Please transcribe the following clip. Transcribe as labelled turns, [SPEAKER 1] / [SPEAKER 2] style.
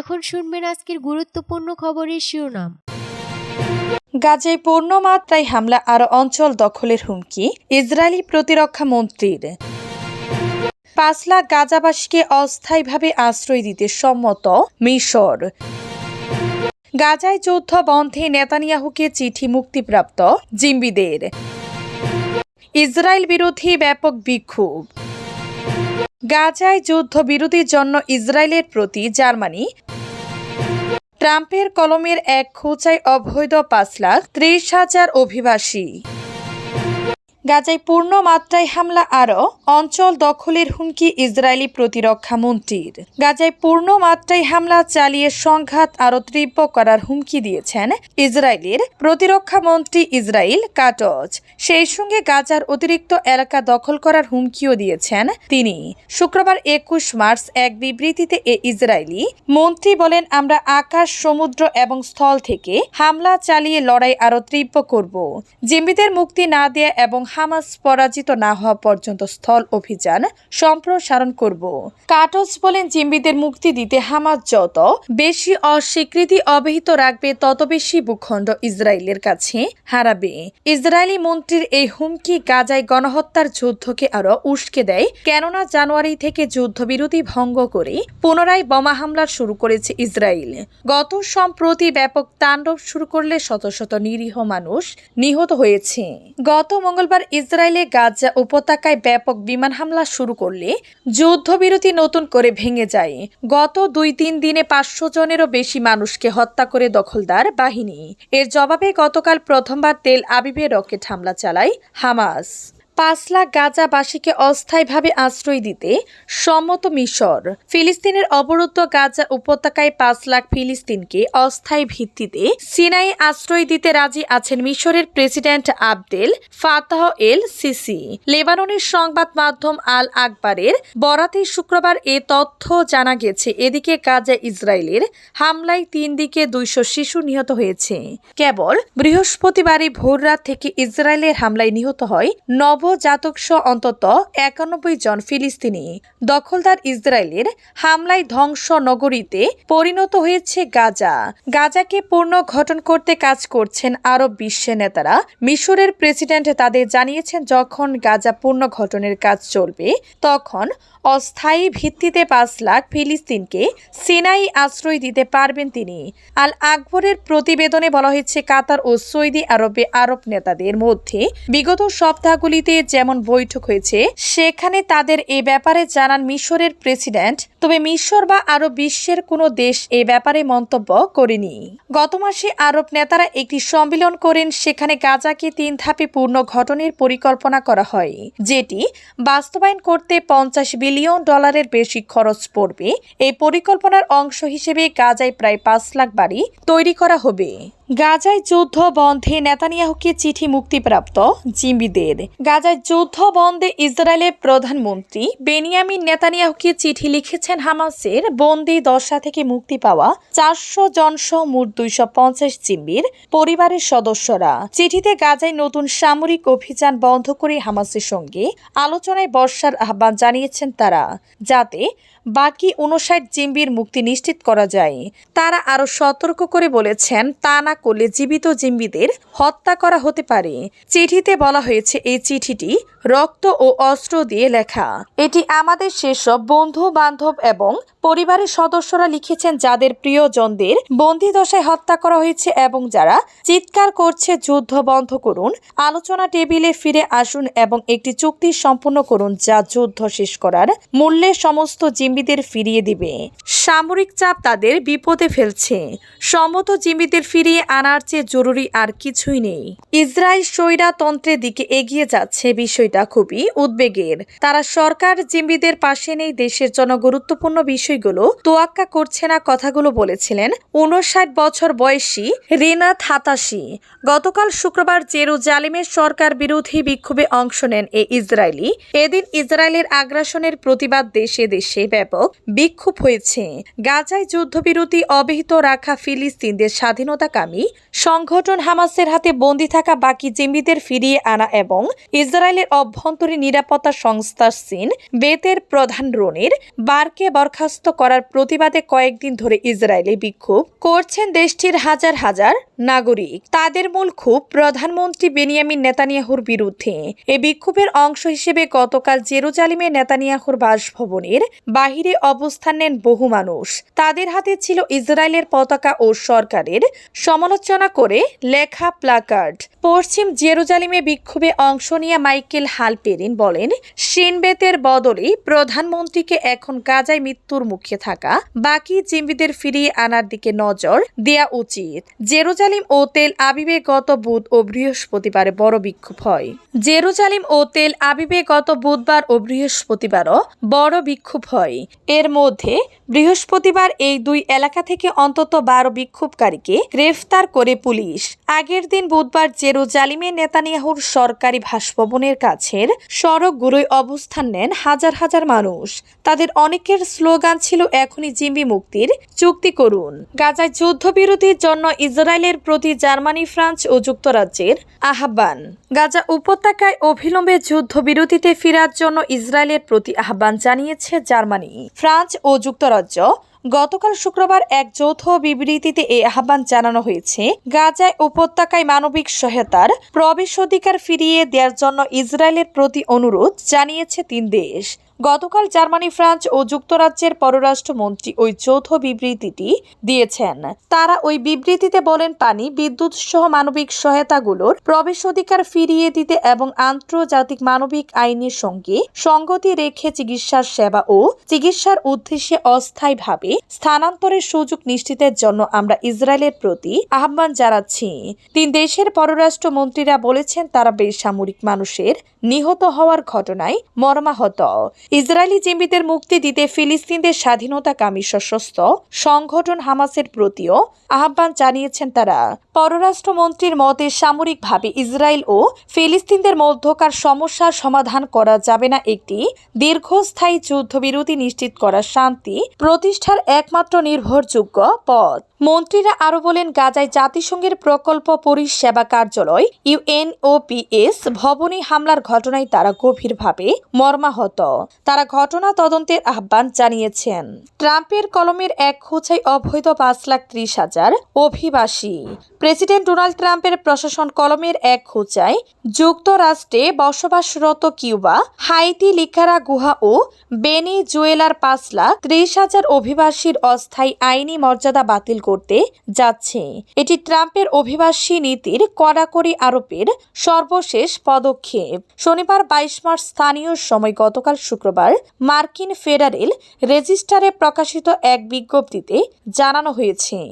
[SPEAKER 1] এখন শুনবেন আজকের গুরুত্বপূর্ণ খবরের শিরোনাম
[SPEAKER 2] গাজায় পূর্ণ মাত্রায় হামলা আর অঞ্চল দখলের হুমকি ইসরায়েলি প্রতিরক্ষা মন্ত্রীর পাঁচ লাখ গাজাবাসীকে অস্থায়ীভাবে আশ্রয় দিতে সম্মত মিশর গাজায় যুদ্ধ বন্ধে নেতানিয়াহুকে চিঠি মুক্তিপ্রাপ্ত জিম্বিদের ইসরায়েল বিরোধী ব্যাপক বিক্ষোভ গাজায় যুদ্ধ বিরোধীর জন্য ইসরায়েলের প্রতি জার্মানি ট্রাম্পের কলমের এক খোঁচায় অবৈধ পাঁচ লাখ ত্রিশ হাজার অভিবাসী গাজায় পূর্ণ মাত্রায় হামলা আরও অঞ্চল দখলের হুমকি ইসরায়েলি প্রতিরক্ষা মন্ত্রীর গাজায় পূর্ণ মাত্রায় হামলা চালিয়ে সংঘাত আরও তীব্র করার হুমকি দিয়েছেন ইসরায়েলের প্রতিরক্ষা মন্ত্রী ইসরায়েল কাটজ সেই সঙ্গে গাজার অতিরিক্ত এলাকা দখল করার হুমকিও দিয়েছেন তিনি শুক্রবার একুশ মার্চ এক বিবৃতিতে এ ইসরায়েলি মন্ত্রী বলেন আমরা আকাশ সমুদ্র এবং স্থল থেকে হামলা চালিয়ে লড়াই আরও তীব্র করব জিম্মিদের মুক্তি না দেয়া এবং হামাস পরাজিত না হওয়া পর্যন্ত স্থল অভিযান সম্প্রসারণ করব কাটস বলেন জিম্বিদের মুক্তি দিতে হামাস যত বেশি অস্বীকৃতি অবহিত রাখবে তত বেশি ভূখণ্ড ইসরায়েলের কাছে হারাবে ইসরায়েলি মন্ত্রীর এই হুমকি গাজায় গণহত্যার যুদ্ধকে আরো উস্কে দেয় কেননা জানুয়ারি থেকে যুদ্ধবিরতি ভঙ্গ করে পুনরায় বোমা হামলা শুরু করেছে ইসরায়েল গত সম্প্রতি ব্যাপক তাণ্ডব শুরু করলে শত শত নিরীহ মানুষ নিহত হয়েছে গত মঙ্গলবার ইসরায়েলে গাজা উপত্যকায় ব্যাপক বিমান হামলা শুরু করলে যুদ্ধবিরতি নতুন করে ভেঙে যায় গত দুই তিন দিনে পাঁচশো জনেরও বেশি মানুষকে হত্যা করে দখলদার বাহিনী এর জবাবে গতকাল প্রথমবার তেল আবিবে রকেট হামলা চালায় হামাস পাঁচ লাখ গাজাবাসীকে অস্থায়ীভাবে আশ্রয় দিতে সম্মত মিশর ফিলিস্তিনের অবরুদ্ধ গাজা উপত্যকায় পাঁচ লাখ ফিলিস্তিনকে অস্থায়ী ভিত্তিতে সিনাই আশ্রয় দিতে রাজি আছেন মিশরের president Abdel Fattah el Sisi লেবাননের সংবাদ মাধ্যম আল আকবরের বরাতে শুক্রবার এ তথ্য জানা গেছে এদিকে গাজা ইসরায়েলের হামলায় তিন দিকে দুইশো শিশু নিহত হয়েছে কেবল বৃহস্পতিবারই ভোররাত থেকে ইসরায়েলের হামলায় নিহত হয় নব নবজাতকসহ অন্তত একানব্বই জন ফিলিস্তিনি দখলদার ইসরায়েলের হামলায় ধ্বংস নগরীতে পরিণত হয়েছে গাজা গাজাকে পূর্ণ ঘটন করতে কাজ করছেন আরব বিশ্বের নেতারা মিশরের প্রেসিডেন্ট তাদের জানিয়েছেন যখন গাজা পূর্ণ ঘটনের কাজ চলবে তখন অস্থায়ী ভিত্তিতে পাঁচ লাখ ফিলিস্তিনকে সেনাই আশ্রয় দিতে পারবেন তিনি আল আকবরের প্রতিবেদনে বলা হয়েছে কাতার ও সৌদি আরবে আরব নেতাদের মধ্যে বিগত সপ্তাহগুলিতে নিয়ে যেমন বৈঠক হয়েছে সেখানে তাদের এ ব্যাপারে জানান মিশরের প্রেসিডেন্ট তবে মিশর বা আরব বিশ্বের কোনো দেশ এ ব্যাপারে মন্তব্য করেনি গত মাসে আরব নেতারা একটি সম্মেলন করেন সেখানে গাজাকে তিন ধাপে পূর্ণ ঘটনের পরিকল্পনা করা হয় যেটি বাস্তবায়ন করতে পঞ্চাশ বিলিয়ন ডলারের বেশি খরচ পড়বে এই পরিকল্পনার অংশ হিসেবে গাজায় প্রায় পাঁচ লাখ বাড়ি তৈরি করা হবে গাজায় যুদ্ধ বন্ধে নেতানিয়াহুকে চিঠি মুক্তিপ্রাপ্ত জিম্বিদের গাজায় যুদ্ধ বন্ধে ইসরায়েলের প্রধানমন্ত্রী বেনিয়ামিন নেতানিয়াহুকে চিঠি লিখেছেন হামাসের বন্দি দশা থেকে মুক্তি পাওয়া চারশো জনস মোট দুইশো পঞ্চাশ জিম্বির পরিবারের সদস্যরা চিঠিতে গাজায় নতুন সামরিক অভিযান বন্ধ করে হামাসের সঙ্গে আলোচনায় বর্ষার আহ্বান জানিয়েছেন তারা যাতে বাকি উনষাট জিম্বির মুক্তি নিশ্চিত করা যায় তারা আরও সতর্ক করে বলেছেন তা না করলে জীবিত জিম্বিদের হত্যা করা হতে পারে চিঠিতে বলা হয়েছে এই চিঠিটি রক্ত ও অস্ত্র দিয়ে লেখা এটি আমাদের সেসব বন্ধু বান্ধব এবং পরিবারের সদস্যরা লিখেছেন যাদের প্রিয়জনদের বন্দি দশায় হত্যা করা হয়েছে এবং যারা চিৎকার করছে যুদ্ধ বন্ধ করুন আলোচনা টেবিলে ফিরে আসুন এবং একটি চুক্তি সম্পূর্ণ করুন যা যুদ্ধ শেষ করার মূল্যে সমস্ত জিম্বি জিম্মিদের ফিরিয়ে দিবে সামরিক চাপ তাদের বিপদে ফেলছে সমত জিম্মিদের ফিরিয়ে আনার চেয়ে জরুরি আর কিছুই নেই ইসরায়েল স্বৈরাতন্ত্রের দিকে এগিয়ে যাচ্ছে বিষয়টা খুবই উদ্বেগের তারা সরকার জিম্মিদের পাশে নেই দেশের জন্য গুরুত্বপূর্ণ বিষয়গুলো তোয়াক্কা করছে না কথাগুলো বলেছিলেন উনষাট বছর বয়সী রিনা হাতাশি গতকাল শুক্রবার জেরুজালেমের সরকার বিরোধী বিক্ষোভে অংশ নেন এ ইসরায়েলি এদিন ইসরায়েলের আগ্রাসনের প্রতিবাদ দেশে দেশে ব্যাপক বিক্ষোভ হয়েছে গাজায় যুদ্ধবিরতি অব্যাহত রাখা ফিলিস্তিনদের স্বাধীনতাকামী সংগঠন হামাসের হাতে বন্দি থাকা বাকি জিম্মিদের ফিরিয়ে আনা এবং ইসরায়েলের অভ্যন্তরীণ নিরাপত্তা সংস্থা সিন বেতের প্রধান রনির বারকে বরখাস্ত করার প্রতিবাদে কয়েকদিন ধরে ইসরায়েলে বিক্ষোভ করছেন দেশটির হাজার হাজার নাগরিক তাদের মূল ক্ষোভ প্রধানমন্ত্রী বেনিয়ামিন নেতানিয়াহুর বিরুদ্ধে এ বিক্ষোভের অংশ হিসেবে গতকাল জেরুজালিমে নেতানিয়াহুর বাসভবনের বাহিরে অবস্থান নেন বহু মানুষ তাদের হাতে ছিল ইসরায়েলের পতাকা ও সরকারের সমালোচনা করে লেখা প্লাকার্ড পশ্চিম জেরুজালিমে বিক্ষোভে অংশ নিয়ে মাইকেল হালপেরিন বলেন সিনবেতের বদলে প্রধানমন্ত্রীকে এখন গাজায় মৃত্যুর মুখে থাকা বাকি জিম্বিদের ফিরিয়ে আনার দিকে নজর দেয়া উচিত জেরুজালিম জেরুজালিম ও তেল আবিবে গত বুধ ও বৃহস্পতিবারে বড় বিক্ষোভ হয় জেরুজালিম ও তেল আবিবে গত বুধবার ও বৃহস্পতিবারও বড় বিক্ষোভ হয় এর মধ্যে বৃহস্পতিবার এই দুই এলাকা থেকে অন্তত বারো বিক্ষোভকারীকে গ্রেফতার করে পুলিশ আগের দিন বুধবার জেরুজালিমে নেতানিয়াহুর সরকারি ভাসভবনের কাছের সড়কগুলোয় অবস্থান নেন হাজার হাজার মানুষ তাদের অনেকের স্লোগান ছিল এখনই জিম্বি মুক্তির চুক্তি করুন গাজায় যুদ্ধবিরোধীর জন্য ইসরায়েলের বিরতির প্রতি জার্মানি ফ্রান্স ও যুক্তরাজ্যের আহ্বান গাজা উপত্যকায় যুদ্ধ যুদ্ধবিরতিতে ফেরার জন্য ইসরায়েলের প্রতি আহ্বান জানিয়েছে জার্মানি ফ্রান্স ও যুক্তরাজ্য গতকাল শুক্রবার এক যৌথ বিবৃতিতে এই আহ্বান জানানো হয়েছে গাজায় উপত্যকায় মানবিক সহায়তার প্রবেশ অধিকার ফিরিয়ে দেওয়ার জন্য ইসরায়েলের প্রতি অনুরোধ জানিয়েছে তিন দেশ গতকাল জার্মানি ফ্রান্স ও যুক্তরাজ্যের পররাষ্ট্রমন্ত্রী ওই যৌথ বিবৃতিটি দিয়েছেন তারা ওই বিবৃতিতে বলেন পানি বিদ্যুৎ সহ মানবিক সহায়তাগুলোর প্রবেশ অধিকার ফিরিয়ে দিতে এবং আন্তর্জাতিক মানবিক আইনের সঙ্গে সঙ্গতি রেখে চিকিৎসার সেবা ও চিকিৎসার উদ্দেশ্যে অস্থায়ীভাবে স্থানান্তরের সুযোগ নিশ্চিতের জন্য আমরা ইসরায়েলের প্রতি আহ্বান জানাচ্ছি তিন দেশের পররাষ্ট্রমন্ত্রীরা বলেছেন তারা বেসামরিক মানুষের নিহত হওয়ার ঘটনায় মর্মাহত ইসরায়েলি জিম্মিদের মুক্তি দিতে ফিলিস্তিনদের স্বাধীনতাকামী সশস্ত্র সংগঠন হামাসের প্রতিও আহ্বান জানিয়েছেন তারা পররাষ্ট্রমন্ত্রীর মতে সামরিকভাবে ইসরায়েল ও ফিলিস্তিনদের মধ্যকার সমস্যার সমাধান করা যাবে না একটি দীর্ঘস্থায়ী যুদ্ধবিরতি নিশ্চিত করা শান্তি প্রতিষ্ঠার একমাত্র নির্ভরযোগ্য পথ মন্ত্রীরা আরও বলেন গাজায় জাতিসংঘের প্রকল্প পরিষেবা কার্যালয় ইউএনওপিএস ভবনী হামলার ঘটনায় তারা গভীরভাবে মর্মাহত তারা ঘটনা তদন্তের আহ্বান জানিয়েছেন ট্রাম্পের কলমের এক খোঁচাই অবৈধ পাঁচ লাখ ত্রিশ হাজার অভিবাসী প্রেসিডেন্ট ডোনাল্ড ট্রাম্পের প্রশাসন কলমের এক খোঁচায় যুক্তরাষ্ট্রে বসবাসরত কিউবা হাইতি লিকারা গুহা ও বেনি জুয়েলার পাঁচ লাখ ত্রিশ হাজার অভিবাসীর অস্থায়ী আইনি মর্যাদা বাতিল করতে যাচ্ছে এটি ট্রাম্পের অভিবাসী নীতির কড়াকড়ি আরোপের সর্বশেষ পদক্ষেপ শনিবার বাইশ মার্চ স্থানীয় সময় গতকাল শুক্র শুক্রবার মার্কিন ফেডারেল রেজিস্টারে প্রকাশিত এক বিজ্ঞপ্তিতে জানানো হয়েছে